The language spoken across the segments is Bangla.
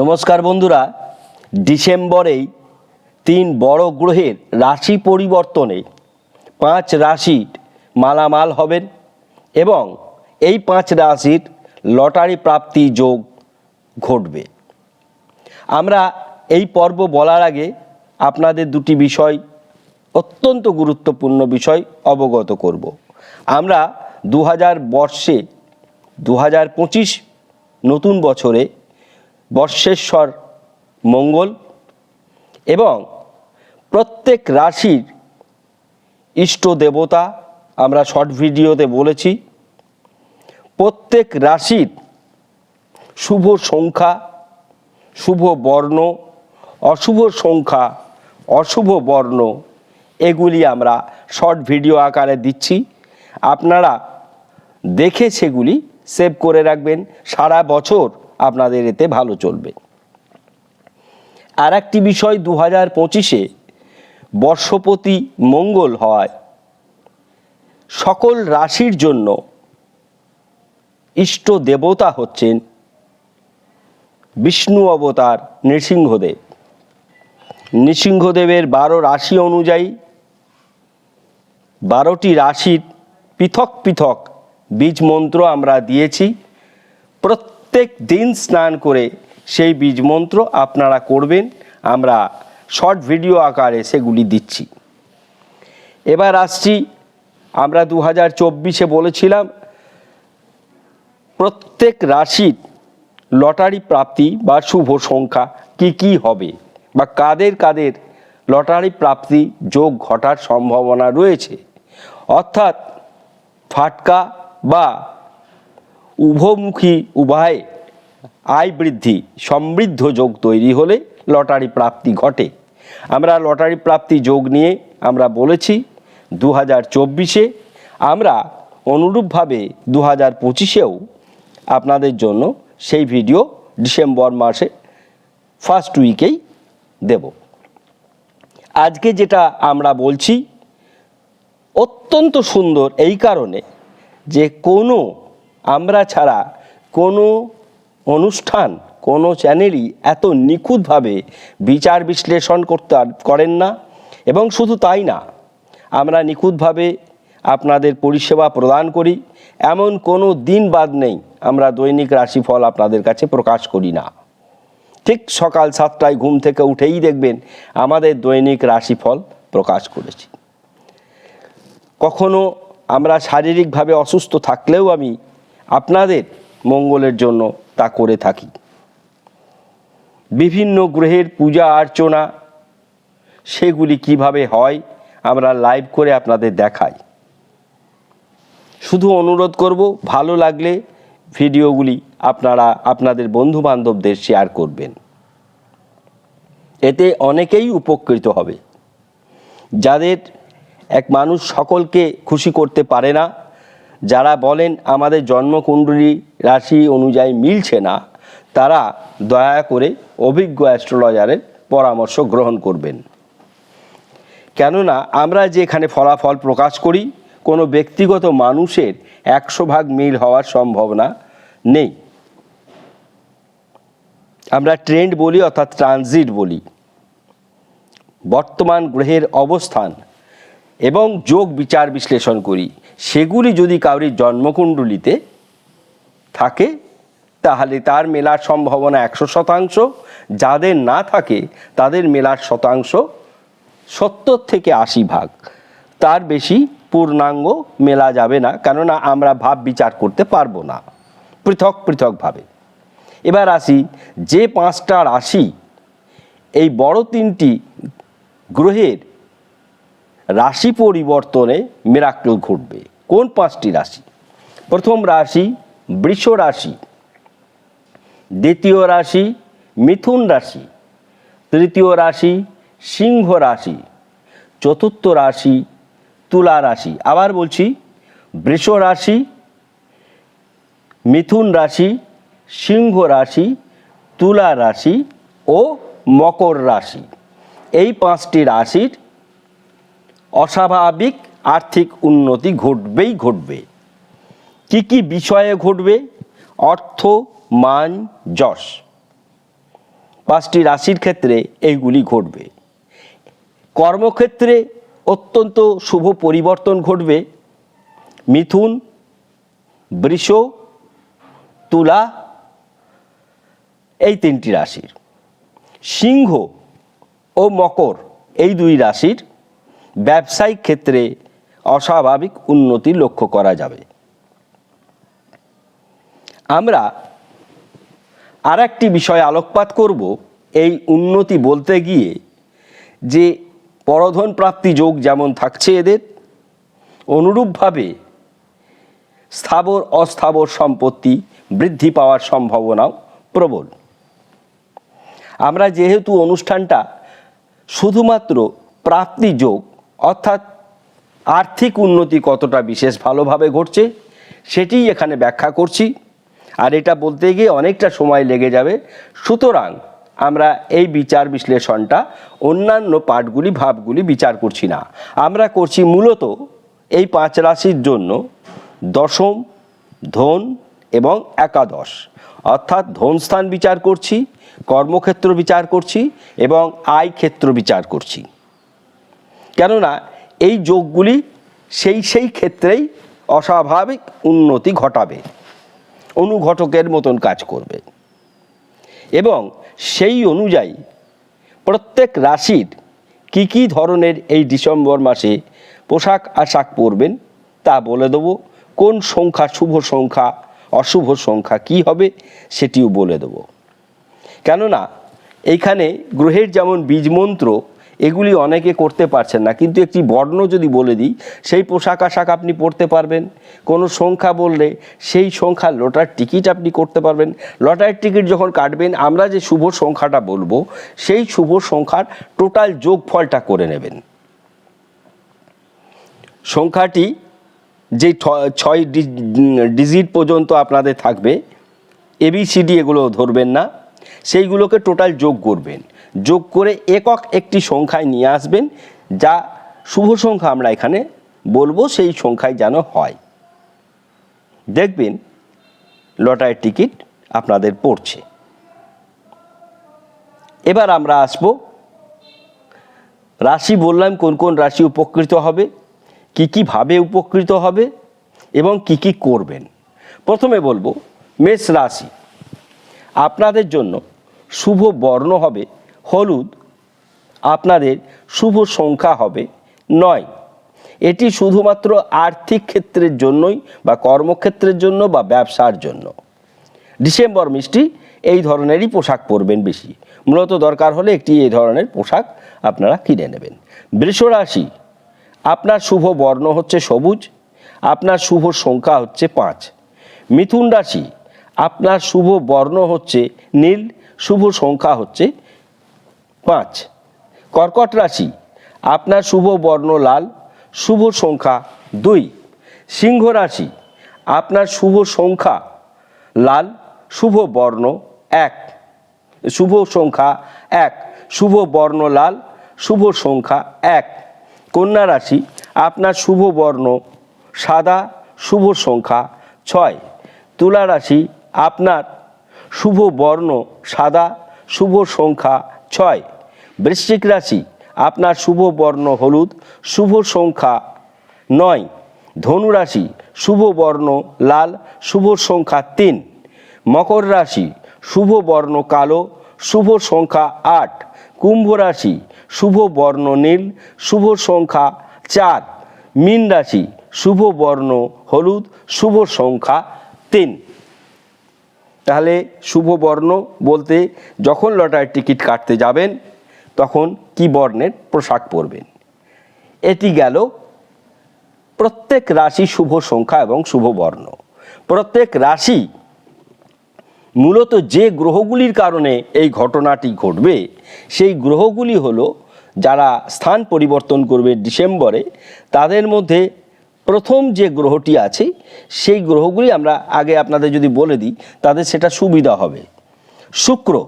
নমস্কার বন্ধুরা, ডিসেম্বরেই তিন বড় গ্রহের রাশি পরিবর্তনে পাঁচ রাশির মালামাল হবেন এবং এই পাঁচ রাশির লটারি প্রাপ্তি যোগ ঘটবে। আমরা এই পর্ব বলার আগে আপনাদের দুটি বিষয়, অত্যন্ত গুরুত্বপূর্ণ বিষয় অবগত করব। আমরা দু হাজার বর্ষে দু হাজার পঁচিশ নতুন বছরে বর্ষেশ্বর মঙ্গল এবং প্রত্যেক রাশির ইষ্ট দেবতা, আমরা শর্ট ভিডিওতে বলেছি, প্রত্যেক রাশির শুভ সংখ্যা, শুভ বর্ণ, অশুভ সংখ্যা, অশুভ বর্ণ, এগুলি আমরা শর্ট ভিডিও আকারে দিচ্ছি। আপনারা দেখে সেগুলি সেভ করে রাখবেন। সারা বছর আপনাদের এতে ভালো চলবে। আর একটি বিষয় দু হাজার পঁচিশে বর্ষপতি মঙ্গল হয় সকল রাশির জন্য ইষ্ট দেবতা হচ্ছেন বিষ্ণু অবতার নৃসিংহদেব। নৃসিংহদেবের বারো রাশি অনুযায়ী বারোটি রাশির পৃথক পৃথক বীজ মন্ত্র আমরা দিয়েছি। প্রত্যেক দিন স্নান করে সেই বীজ মন্ত্র আপনারা করবেন। আমরা শর্ট ভিডিও আকারে সেগুলি দিচ্ছি। এবার আসছি, আমরা দু হাজার চব্বিশে বলেছিলাম, প্রত্যেক রাশির লটারি প্রাপ্তি বা শুভ সংখ্যা কি কি হবে বা কাদের কাদের লটারি প্রাপ্তি যোগ ঘটার সম্ভাবনা রয়েছে। অর্থাৎ ফাটকা বা উভমুখী উভয়ে আয় বৃদ্ধি, সমৃদ্ধ যোগ তৈরি হলে লটারি প্রাপ্তি ঘটে। আমরা লটারি প্রাপ্তি যোগ নিয়ে আমরা বলেছি দু হাজার চব্বিশে আমরা অনুরূপভাবে দু হাজার পঁচিশেও আপনাদের জন্য সেই ভিডিও ডিসেম্বর মাসে ফার্স্ট উইকেই দেব। আজকে যেটা আমরা বলছি, অত্যন্ত সুন্দর এই কারণে যে কোনো আমরা ছাড়া কোনো অনুষ্ঠান, কোনো চ্যানেলই এত নিখুঁতভাবে বিচার বিশ্লেষণ করতে করেন না এবং শুধু তাই না, আমরা নিখুঁতভাবে আপনাদের পরিষেবা প্রদান করি। এমন কোনো দিন বাদ নেই, আমরা দৈনিক রাশিফল আপনাদের কাছে প্রকাশ করি না। ঠিক সকাল সাতটায় ঘুম থেকে উঠেই দেখবেন আমাদের দৈনিক রাশিফল প্রকাশ করেছি। কখনো আমরা শারীরিকভাবে অসুস্থ থাকলেও আমি আপনাদের মঙ্গলের জন্য তা করে থাকি। বিভিন্ন গ্রহের পূজা অর্চনা, সেগুলি কীভাবে হয় আমরা লাইভ করে আপনাদের দেখাই। শুধু অনুরোধ করব, ভালো লাগলে ভিডিওগুলি আপনারা আপনাদের বন্ধু বান্ধবদের শেয়ার করবেন। এতে অনেকেই উপকৃত হবে। যাদের এক মানুষ সকলকে খুশি করতে পারে না যারা বলেন আমাদের জন্মকুণ্ডলী রাশি অনুযায়ী মিলছে না, তারা দয়া করে অভিজ্ঞ অ্যাস্ট্রোলজারের পরামর্শ গ্রহণ করবেন। কেননা আমরা যে এখানে ফলাফল প্রকাশ করি, কোনো ব্যক্তিগত মানুষের একশো ভাগ মিল হওয়ার সম্ভাবনা নেই। আমরা ট্রেন্ড বলি অর্থাৎ ট্রানজিট বলি। বর্তমান গ্রহের অবস্থান এবং যোগ বিচার বিশ্লেষণ করি। সেগুলি যদি কাউরির জন্মকুণ্ডলিতে থাকে, তাহলে তার মেলার সম্ভাবনা একশো শতাংশ। যাদের না থাকে, তাদের মেলার শতাংশ সত্তর থেকে আশি ভাগ। তার বেশি পূর্ণাঙ্গ মেলা যাবে না, কেননা আমরা ভাব বিচার করতে পারব না, পৃথক পৃথকভাবে। এবার আসি, যে পাঁচটা রাশি এই বড় তিনটি গ্রহের রাশি পরিবর্তনে মেরাক্কেল ঘটবে। কোন পাঁচটি রাশি? প্রথম রাশি বৃষ রাশি, দ্বিতীয় রাশি মিথুন রাশি, তৃতীয় রাশি সিংহ রাশি, চতুর্থ রাশি তুলা রাশি। আবার বলছি, বৃষ রাশি, মিথুন রাশি, সিংহ রাশি, তুলা রাশি ও মকর রাশি। এই পাঁচটি রাশির অস্বাভাবিক আর্থিক উন্নতি ঘটবেই ঘটবে। কি কি বিষয়ে ঘটবে? অর্থ, মান, যশ। পাঁচটি রাশির ক্ষেত্রে এইগুলি ঘটবে। কর্মক্ষেত্রে অত্যন্ত শুভ পরিবর্তন ঘটবে। মিথুন, বৃষ, তুলা, এই তিনটি রাশির। সিংহ ও মকর এই দুই রাশির ব্যবসায়িক ক্ষেত্রে অস্বাভাবিক উন্নতি লক্ষ্য করা যাবে। আমরা আর একটি বিষয়ে আলোকপাত করব, এই উন্নতি বলতে গিয়ে যে পরধন প্রাপ্তি যোগ যেমন থাকছে এদের, অনুরূপভাবে স্থাবর অস্থাবর সম্পত্তি বৃদ্ধি পাওয়ার সম্ভাবনাও প্রবল। আমরা যেহেতু অনুষ্ঠানটা শুধুমাত্র প্রাপ্তি যোগ অর্থাৎ আর্থিক উন্নতি কতটা বিশেষ ভালোভাবে ঘটছে, সেটিই এখানে ব্যাখ্যা করছি। আর এটা বলতে গিয়ে অনেকটা সময় লেগে যাবে। সুতরাং আমরা এই বিচার বিশ্লেষণটা, অন্যান্য পাঠগুলি, ভাবগুলি বিচার করছি না। আমরা করছি মূলত এই পাঁচ রাশির জন্য দশম, ধন এবং একাদশ। অর্থাৎ ধন স্থান বিচার করছি, কর্মক্ষেত্র বিচার করছি এবং আয় ক্ষেত্র বিচার করছি। কেননা এই যোগগুলি সেই সেই ক্ষেত্রেই অস্বাভাবিক উন্নতি ঘটাবে, অনুঘটকের মতন কাজ করবে। এবং সেই অনুযায়ী প্রত্যেক রাশির কি কি ধরনের এই ডিসেম্বর মাসে পোশাক আশাক পরবেন তা বলে দেব। কোন সংখ্যা শুভ সংখ্যা, অশুভ সংখ্যা কি হবে সেটিও বলে দেবো। কেননা এইখানে গ্রহের যেমন বীজ মন্ত্র এগুলি অনেকে করতে পারছেন না। কিন্তু একটি বর্ণ যদি বলে দিই, সেই পোশাক আশাক আপনি পড়তে পারবেন। কোনো সংখ্যা বললে সেই সংখ্যা লটার টিকিট আপনি করতে পারবেন। লটারির টিকিট যখন কাটবেন, আমরা যে শুভ সংখ্যাটা বলব, সেই শুভ সংখ্যার টোটাল যোগফলটা করে নেবেন। সংখ্যাটি যে ছয় ডিজিট পর্যন্ত আপনাদের থাকবে। এবিসিডি এগুলো ধরবেন না। সেইগুলোকে টোটাল যোগ করবেন। যোগ করে একক একটি সংখ্যায় নিয়ে আসবেন, যা শুভ সংখ্যা আমরা এখানে বলব, সেই সংখ্যায় যেন হয়। দেখবেন, লটারির টিকিট আপনাদের পড়ছে। এবার আমরা আসব, রাশি বললাম কোন কোন রাশি উপকৃত হবে, কি কি ভাবে উপকৃত হবে, এবং কি কি করবেন। প্রথমে বলব, মেষ রাশি। আপনাদের জন্য শুভ বর্ণ হবে, হলুদ আপনাদের শুভ সংখ্যা হবে নয়। এটি শুধুমাত্র আর্থিক ক্ষেত্রের জন্যই বা কর্মক্ষেত্রের জন্য বা ব্যবসার জন্য। ডিসেম্বর মিষ্টি, এই ধরনেরই পোশাক পরবেন বেশি। মূলত দরকার হলে একটি এই ধরনের পোশাক আপনারা কিনে নেবেন। বৃষ রাশি আপনার শুভ বর্ণ হচ্ছে সবুজ, আপনার শুভ সংখ্যা হচ্ছে পাঁচ। মিথুন রাশি, আপনার শুভ বর্ণ হচ্ছে নীল শুভ সংখ্যা হচ্ছে পাঁচ। কর্কট রাশি, আপনার শুভ বর্ণ লাল, শুভ সংখ্যা দুই। সিংহ রাশি, আপনার শুভ সংখ্যা লাল, শুভ বর্ণ এক। শুভ সংখ্যা এক, শুভ বর্ণ লাল, শুভ সংখ্যা এক। কন্যা রাশি, আপনার শুভ বর্ণ সাদা, শুভ সংখ্যা ছয়। তুলা রাশি, আপনার শুভ বর্ণ সাদা, শুভ সংখ্যা ছয়। বৃশ্চিক রাশি, আপনার শুভ বর্ণ হলুদ, শুভ সংখ্যা নয়। ধনুরাশি শুভ বর্ণ লাল, শুভ সংখ্যা তিন। মকর রাশি, শুভ বর্ণ কালো, শুভ সংখ্যা আট। কুম্ভ রাশি, শুভ বর্ণ নীল, শুভ সংখ্যা চার। মীন রাশি, শুভ বর্ণ হলুদ, শুভ সংখ্যা তিন। তাহলে শুভ বর্ণ বলতে যখন লটারির টিকিট কাটতে যাবেন, তখন কি বর্ণের পোশাক পরবেন? এটি গেল প্রত্যেক রাশি শুভ সংখ্যা এবং শুভ বর্ণ। প্রত্যেক রাশি মূলত যে গ্রহগুলির কারণে এই ঘটনাটি ঘটবে, সেই গ্রহগুলি হলো যারা স্থান পরিবর্তন করবে ডিসেম্বরে, তাদের মধ্যে প্রথম যে গ্রহটি আছে, সেই গ্রহগুলি আমরা আগে আপনাদের যদি বলে দিই, তাদের সেটা সুবিধা হবে। শুক্র,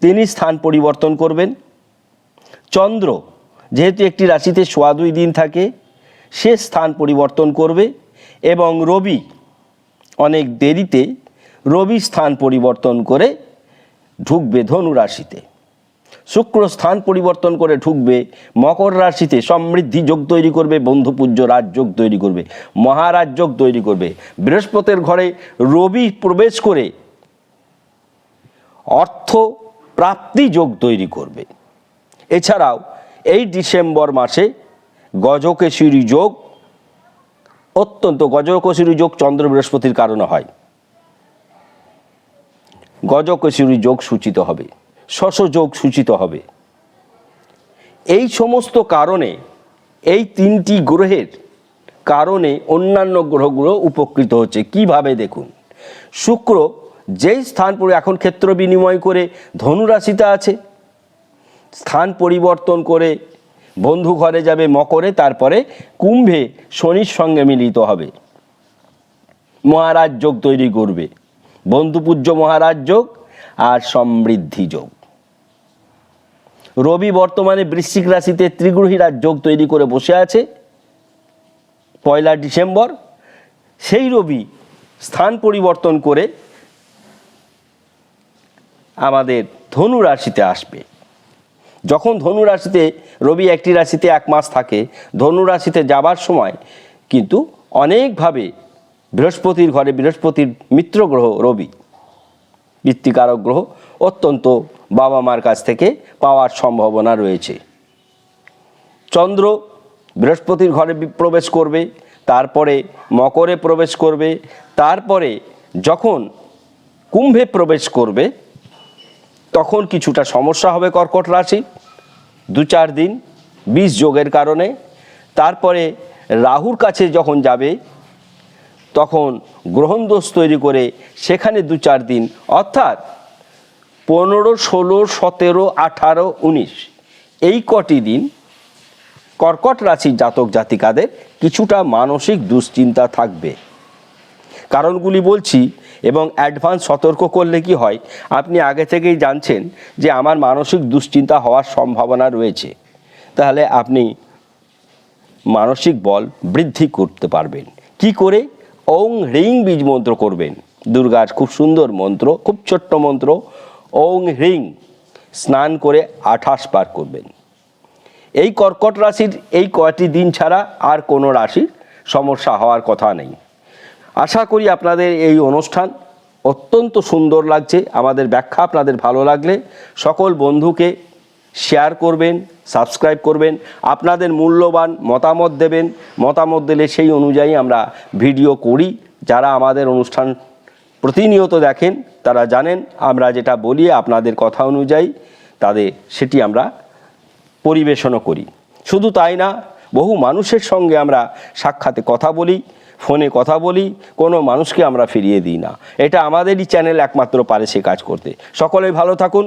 তিনি স্থান পরিবর্তন করবেন। চন্দ্র, যেহেতু একটি রাশিতে সোয়া দুই দিন থাকে, সে স্থান পরিবর্তন করবে এবং রবি অনেক দেরিতে রবি স্থান পরিবর্তন করে ঢুকবে ধনু রাশিতে। শুক্র স্থান পরিবর্তন করে ঢুকবে, মকর রাশিতে সমৃদ্ধি যোগ তৈরি করবে বন্ধুপূজ্য রাজযোগ তৈরি করবে মহারাজযোগ তৈরি করবে। বৃহস্পতির ঘরে রবি প্রবেশ করে অর্থ প্রাপ্তি যোগ তৈরি করবে। এছাড়াও এই ডিসেম্বর মাসে গজকেশরী যোগ অত্যন্ত গজকেশরী যোগ চন্দ্র বৃহস্পতির কারণে হয়। গজকেশরী যোগ সূচিত হবে। শশ যোগ সূচিত হবে। এই সমস্ত কারণে, এই তিনটি গ্রহের কারণে অন্যান্য গ্রহগুলো উপকৃত হচ্ছে। কীভাবে দেখুন? শুক্র যেই স্থান পরি এখন ক্ষেত্র বিনিময় করে ধনুরাশিতে আছে। স্থান পরিবর্তন করে বন্ধু ঘরে যাবে মকরে, তারপরে কুম্ভে শনির সঙ্গে মিলিত হবে। মহারাজ যোগ তৈরি করবে। বন্ধুপূজ্য মহারাজ যোগ আর সমৃদ্ধি যোগ। রবি বর্তমানে বৃশ্চিক রাশিতে ত্রিগ্রহী রাজ যোগ তৈরি করে বসে আছে। পয়লা ডিসেম্বর, সেই রবি স্থান পরিবর্তন করে আমাদের ধনু রাশিতে আসবে। যখন ধনু রাশিতে, রবি একটি রাশিতে এক মাস থাকে, ধনু রাশিতে যাবার সময় কিন্তু অনেকভাবে বৃহস্পতির ঘরে বৃহস্পতির মিত্র গ্রহ রবি বৃত্তিকারক গ্রহ অত্যন্ত বাবা মার কাছ থেকে পাওয়ার সম্ভাবনা রয়েছে। চন্দ্র বৃহস্পতির ঘরে প্রবেশ করবে, তারপরে মকরে প্রবেশ করবে, তারপরে যখন কুম্ভে প্রবেশ করবে, তখন কিছুটা সমস্যা হবে কর্কট রাশি। দু চার দিন বিষ যোগের কারণে। তারপরে রাহুর কাছে যখন যাবে, তখন গ্রহণ দোষ তৈরি করে সেখানে দু চার দিন, অর্থাৎ পনেরো, ষোলো, সতেরো, আঠারো, উনিশ। এই কটি দিন কর্কট রাশির জাতক জাতিকাদের কিছুটা মানসিক দুশ্চিন্তা থাকবে। কারণগুলি বলছি এবং অ্যাডভান্স সতর্ক করলে কি হয়, আপনি আগে থেকেই জানছেন যে আমার মানসিক দুশ্চিন্তা হওয়ার সম্ভাবনা রয়েছে। তাহলে আপনি মানসিক বল বৃদ্ধি করতে পারবেন। কি করে? ওং হ্রিং বীজ মন্ত্র করবেন। দুর্গার খুব সুন্দর মন্ত্র, খুব ছোট্ট মন্ত্র ওং হ্রিং স্নান করে আঠাশ বার করবেন। এই কর্কট রাশির এই কয়টি দিন ছাড়া আর কোনো রাশির সমস্যা হওয়ার কথা নেই। আশা করি আপনাদের এই অনুষ্ঠান অত্যন্ত সুন্দর লাগছে। আমাদের ব্যাখ্যা আপনাদের ভালো লাগলে সকল বন্ধুকে শেয়ার করবেন, সাবস্ক্রাইব করবেন, আপনাদের মূল্যবান মতামত দেবেন। মতামত দিলে সেই অনুযায়ী আমরা ভিডিও করি। যারা আমাদের অনুষ্ঠান প্রতিনিয়ত দেখেন তারা জানেন, আমরা যেটা বলি আপনাদের কথা অনুযায়ী তাদের সেটি আমরা পরিবেশনও করি। শুধু তাই না, বহু মানুষের সঙ্গে আমরা সাক্ষাতে কথা বলি, ফোনে কথা বলি, কোনো মানুষকে আমরা ফিরিয়ে দিই না। এটা আমাদেরই চ্যানেল একমাত্র পারে সে কাজ করতে। সকলেই ভালো থাকুন।